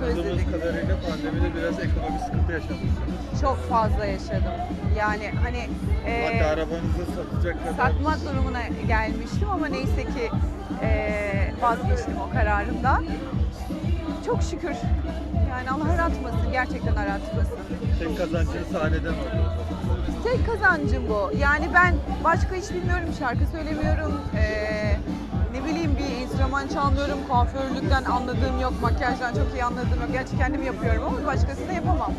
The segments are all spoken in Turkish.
çok özledik. Anladığımız kadarıyla pandemide biraz ekonomik sıkıntı yaşamışsınız. Çok fazla yaşadım. Yani hani e, Hatta arabanızı satacak kadar. satmak durumuna gelmiştim ama neyse ki e, vazgeçtim o kararımdan. Çok şükür. Yani Allah aratmasın, gerçekten aratmasın. Tek kazancınız sahneden oluyor. Tek kazancım bu. Yani ben başka iş bilmiyorum, şarkı söylemiyorum. Ee, ne bileyim bir enstrüman çalmıyorum. Kuaförlükten anladığım yok, makyajdan çok iyi anladığım yok. Gerçi kendim yapıyorum ama başkasını yapamam.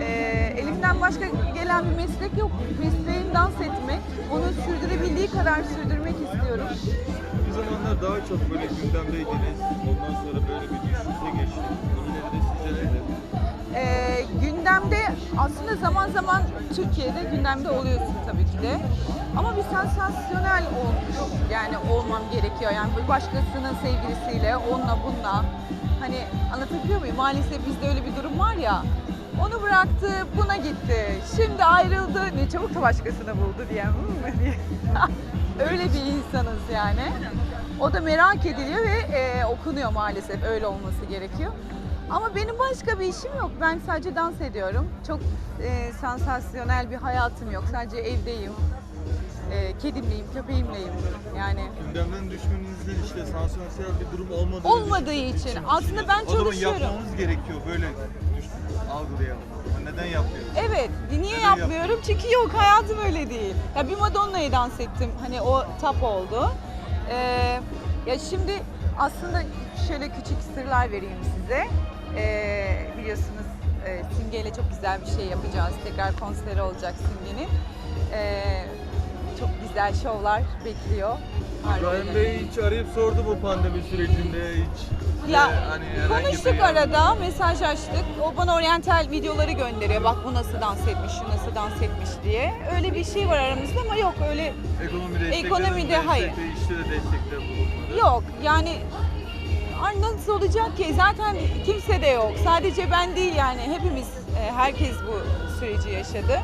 Ee, elimden başka gelen bir meslek yok. Mesleğim dans etmek. Onu sürdürebildiği kadar sürdürmek istiyorum. Bir zamanlar daha çok böyle gündemdeydiniz. Ondan sonra böyle bir gündemde aslında zaman zaman Türkiye'de gündemde oluyorsun tabii ki de. Ama bir sansasyonel olmuş. Yani olmam gerekiyor. Yani bir başkasının sevgilisiyle, onunla bununla. Hani anlatabiliyor muyum? Maalesef bizde öyle bir durum var ya. Onu bıraktı, buna gitti. Şimdi ayrıldı. Ne çabuk da başkasını buldu diye. öyle bir insanız yani. O da merak ediliyor ve e, okunuyor maalesef. Öyle olması gerekiyor. Ama benim başka bir işim yok. Ben sadece dans ediyorum. Çok e, sansasyonel bir hayatım yok. Sadece evdeyim. E, kedimleyim, köpeğimleyim. Yani Gündemden düşmenizden işte sansasyonel bir durum olmadığı olmadığı için. Aslında ben O zaman çalışıyorum. yapmamız gerekiyor böyle düş, algılayalım. Ama Neden yapmıyoruz? Evet, niye Neden yapmıyorum? Çünkü yok, hayatım öyle değil. Ya bir Madonna'yı dans ettim, hani o tap oldu. Ee, ya şimdi aslında şöyle küçük sırlar vereyim size. Ee, biliyorsunuz e, Simge ile çok güzel bir şey yapacağız. Tekrar konseri olacak Simge'nin. Ee, çok güzel şovlar bekliyor. İbrahim Bey hiç arayıp sordu bu pandemi sürecinde hiç. Ya e, hani herhangi konuştuk bir- arada, mesajlaştık. O bana oryantal videoları gönderiyor. Bak bu nasıl dans etmiş, şu nasıl dans etmiş diye. Öyle bir şey var aramızda ama yok öyle Ekonomi destekleri, Ekonomide destekte, hayır. işte de destekte bulunmadı. yok. Yani Ay nasıl olacak ki? Zaten kimse de yok. Sadece ben değil yani hepimiz, e, herkes bu süreci yaşadı.